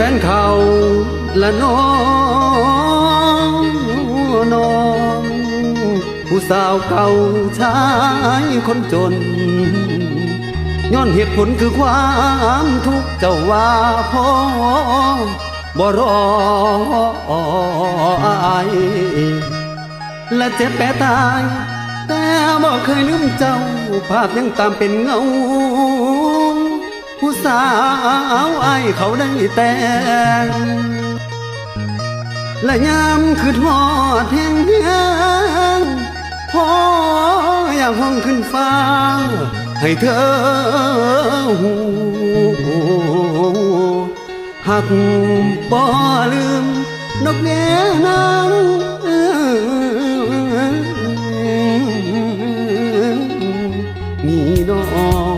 แฟนเขาละน้องน้องผู้สาวเก่าชายคนจน ย้อนเหตุผลคือความทุกข์เจ้าว่าพ่อบ่รออายและเจ็บแปตาย แต่บ่เคยลืมเจ้า ภาพยังตามเป็นเงา ผู้สาวไอายเขาได้แต่งและยามคือทอดแห่งเฮียงพออยากห้องขึ้นฟ้า ให้เธอหูหักบ่ลืมนกแง่นางนี่น้องน้องก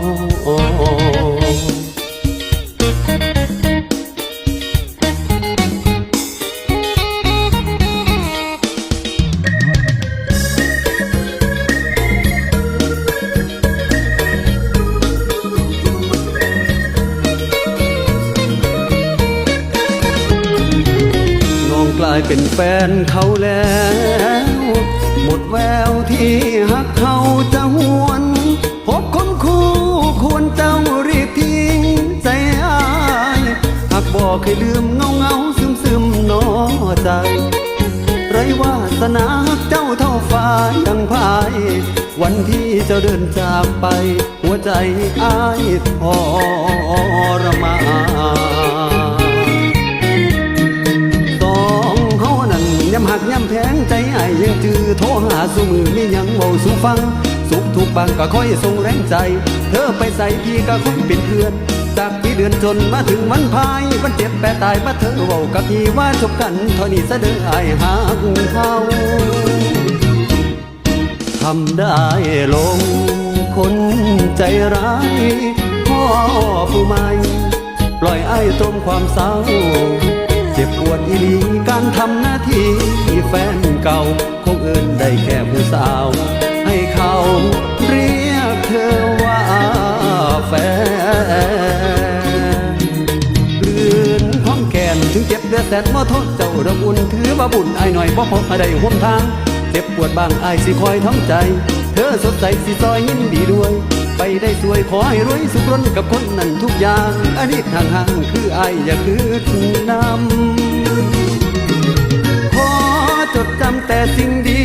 ายเป็นแฟนเขาแล้ว หมดแววที่หักเขาจะหวน พบคนคู่ควรเจ้ารีบทิ้งใจอายหากบอกเคยลืมเงาเงาซึมซึมนอใจ ไรวาสนาเจ้าเท่าฟ้ายังพาย วันที่เจ้าเดินจากไป หัวใจอายทรมาน หักย้ำแพงใจไอ้ายยังจือโทรหาสุมือนี่ยังเบาสู่ฟัง สุขทุกบางก็คอยส่งแรงใจ เธอไปใส่พี่ก็คงเป็นเพื่อน จากพี่เดือนจนมาถึงมันพายมันเจ็บแปรตายมาเธอเว้ากับพี่ว่าจบกันเท่านี้ซะเด้อไอ้ายหักเขาทำได้ลงคนใจร้ายพ่อผู้ใหม่ปล่อยไอ้ตรงความเศร้า ปวดอีหลีการทำหน้าที่แฟนเก่า คงเอินได้แค่ผู้สาว ให้เขาเรียกเธอว่าแฟนลื่นพ้องแขนถึงเจ็บเดือดแสนบ่โทษเจ้าดอกอุ่นถือว่าบุญไอ้ายหน่อยบ่พอให้ได้ห่วมทาง เจ็บปวดบางไอ้ายสิคอยท้องใจ เธอสดใสสิซอยยินดีด้วย ไปได้สวยขอให้รวยสุขล้นกับคนนั้นทุกอย่างอันนี้ทางห่างคือไอ้ายอย่าคือนำขอจดจำแต่สิ่งดี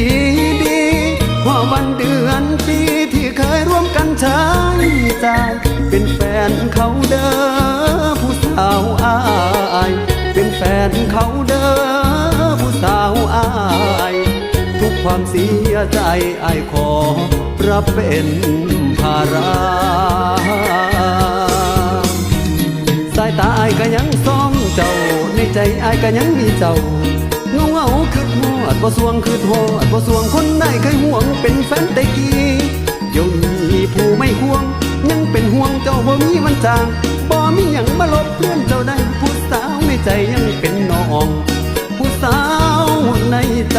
ดีๆว่าวันเดือนปีที่เคยร่วมกันใช้ใจายเป็นแฟนเขาเด้อผู้สาวอายเป็นแฟนเขาเด้อผู้สาวอายทุกความเสียใจอายขอรับเป็นาระสายตาอายก็ยังส่องเจ้า ในใจอายก็ยังมีเจ้าเงาเงาคือหอดบ่สวงคือหอดบ่สวงคนใดเคยห่วงเป็นแฟนแต่กี้เดี๋ยวนี้ผู้ไม่ห่วง ยังเป็นห่วงเจ้าบ่มีวันจางบ่มีหยังมาลบเพื่อนเจ้าได้ผู้สาวในใจยังเป็นน้อง ผู้สาวในใจ